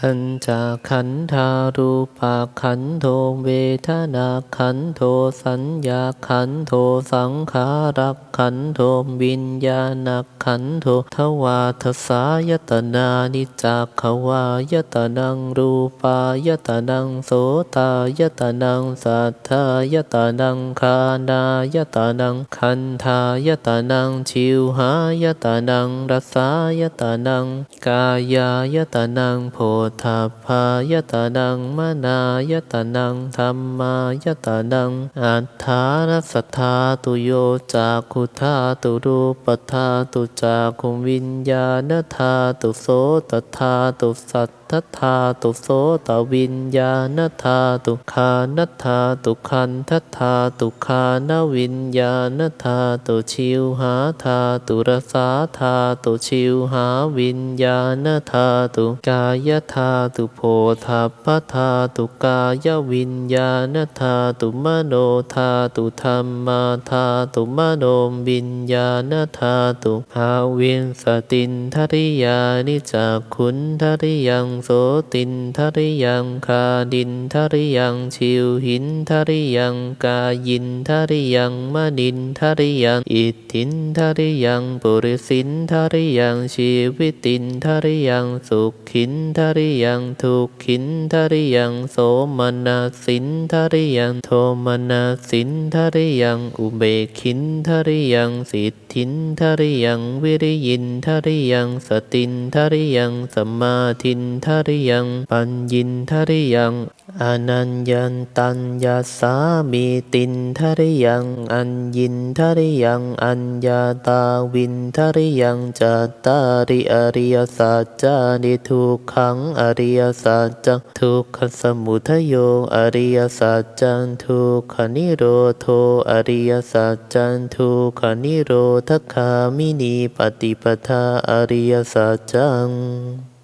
ปัญจขันธารูปขันโทเวทนาขันโทสัญญาขันโทสังขารักขันโทวิญญาณขันโททวาทสายตนานิจักขวายตนังรูปายตนังโสตายตนังสัทธายตนังคานายตนังคันธายตนังชิวหายตนังรสายตนังกายายตนังโพธาภายตนังมนายตนังธรรมายตนัง อัฏฐานสัทธาตุโยจากขุธาตุรูปธาตุจากขุวิญญาณธาตุโสตธาตุสัตทธธาตุโสตวิญญาณธาตุคานธาตุคันธธาตุคานวิญญาณธาตุชิวหาธาตุรสาธาตุชิวหาวิญญาณธาตุกายธาตุโพธาปธาตุกายวิญญาณธาตุมโนธาตุธรรมาธาตุมโนวิญญาณธาตุภาวินสตินทริยานิจักขุนทริยังโสตินทริยังคาดินทริยังชิวหินทริยังกายินทริยังมนินทริยังอิทธินทริยังปุริสินทริยังชีวิตินทริยังสุขินทริยังทุกขินทริยังโสมนัสินทริยังโทมนัสินทริยังอุเบกินทริยังสิทธินทริยังวิริยินทริยังสตินทริยังสมมาทินททริยังปัญญินทริยังอนัญญันตัญญาสามีตินทริยังอัญญินทริยังอัญญาตาวินทริยังจัตตาริอริยสัจจานิทุกขังอริยสัจจังทุกขสมุทโยอริยสัจจังทุกขนิโรโทอริยสัจจังทุกขนิโรธคามินีปฏิปทาอริยสัจจัง